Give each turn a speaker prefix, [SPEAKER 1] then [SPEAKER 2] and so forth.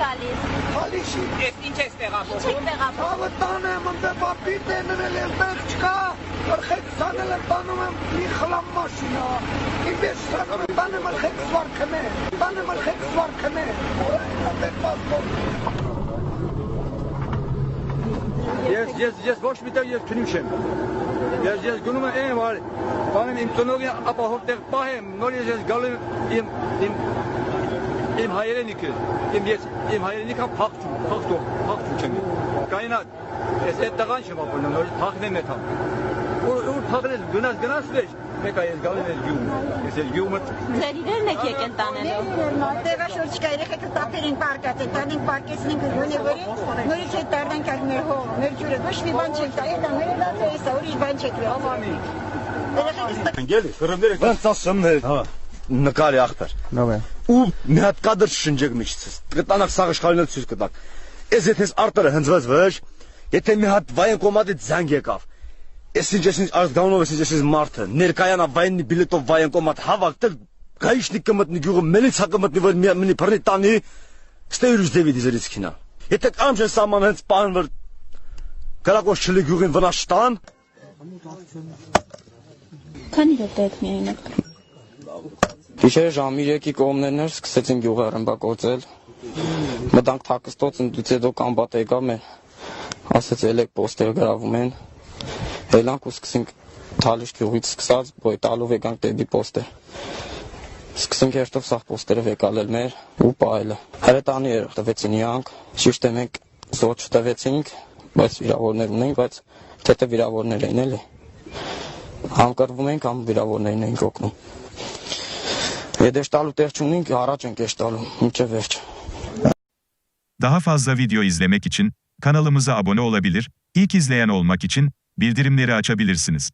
[SPEAKER 1] գալիս։
[SPEAKER 2] Հալիշի
[SPEAKER 3] Ես ինչ ես
[SPEAKER 1] Ինչ
[SPEAKER 3] տեղափոխում։
[SPEAKER 1] եք տեղափոխում։
[SPEAKER 2] Ավը տան եմ ընդ պապիտ են էլ երբեք չկա Արխեք սանել եմ տանում եմ մի խլամ մաշինա Իմ ես սանում եմ տանում արխեք սվարքն է Տանում արխեք սվարքն է Ատեր պասպորտ
[SPEAKER 4] Ես ես ես ոչ միտեղ ես քնիմ չեմ։ Ես ես գնում եմ այն վար, բանում իմ ծնողի ապահով տեղ պահեմ, նորից ես գալու եմ իմ իմ իմ հայրենիքը, իմ ես իմ հայրենիքը փախչում, փախչում, փախչում չեմ։ Կայնատ, ես այդ տղան չեմ ապրում, նորից փախնեմ էթա։ Ու ու փախնես գնաս գնաս վեր, մեկա ես գալու եմ գյուղ։ Ես ես գյուղը
[SPEAKER 1] Ձեր իրերն եք եկել տանելու։
[SPEAKER 5] Տեղա շուրջ կա երեխեքը տապերին պարկած է, տանին պարկեցնենք գոնե որի, նորից հետ տարնենք ալ մեր հող, մեր ջուրը, ոչ մի բան չենք տա, դա մեր լաց է, սա ուրիշ բան չեք վերցնում։ Երեխեքս
[SPEAKER 6] խրմները
[SPEAKER 7] Ոնց ասում է։ Հա։ Նկարի ախպեր։
[SPEAKER 6] Նավ է։
[SPEAKER 7] Ու մի հատ կադր շնջեք միջից։ Կտանակ սաղ իշխանությունը ցույց կտակ։ Ես եթե արտերը հնձված վեր, եթե մի հատ վայեն կոմատի զանգ եկավ։ Ես ինչ ես ինչ ազգանով ես ինչ ես մարդը, ներկայանա վայենի բիլետով վայեն կոմատ հավաքտել, գայիշնի կմտնի գյուղը, մելիցա կմտնի որ մի մնի բռնի տանի, ստե ուրիշ դեվի դիզերից քինա։ Եթե կամ չեն սաման հենց պան վր Կարակոս չլի գյուղին վնաս տան,
[SPEAKER 1] Քանի եք միայն եք։
[SPEAKER 8] Գիշերը ժամի 3-ի կողմներն էր, սկսեցին գյուղը ռմբակոծել։ Մտանք թակստոց, ընդդուց հետո կամբատ եկավ մեր։ Ասեց ելեք պոստերը գրավում են։ Ելանք ու սկսենք թալիշ գյուղից սկսած, ոյ տալով եկանք դեպի պոստեր։ Սկսենք երթով սաղ պոստերը վեկալել մեր ու պայելը։ Հրետանի էր տվեցին իրանք, շիշտ է մենք զոչ տվեցինք, բայց վիրավորներ ունենք, բայց թեթե վիրավորներ էին էլի։ Համ կռվում ենք, համ վիրավորներին ենք օգնում։ Եդեշ տալու տեղ չունենք, առաջ ենք եշ տալու, մինչև վերջ։
[SPEAKER 9] Daha fazla video izlemek için kanalımıza abone olabilir, ilk izleyen olmak için bildirimleri açabilirsiniz.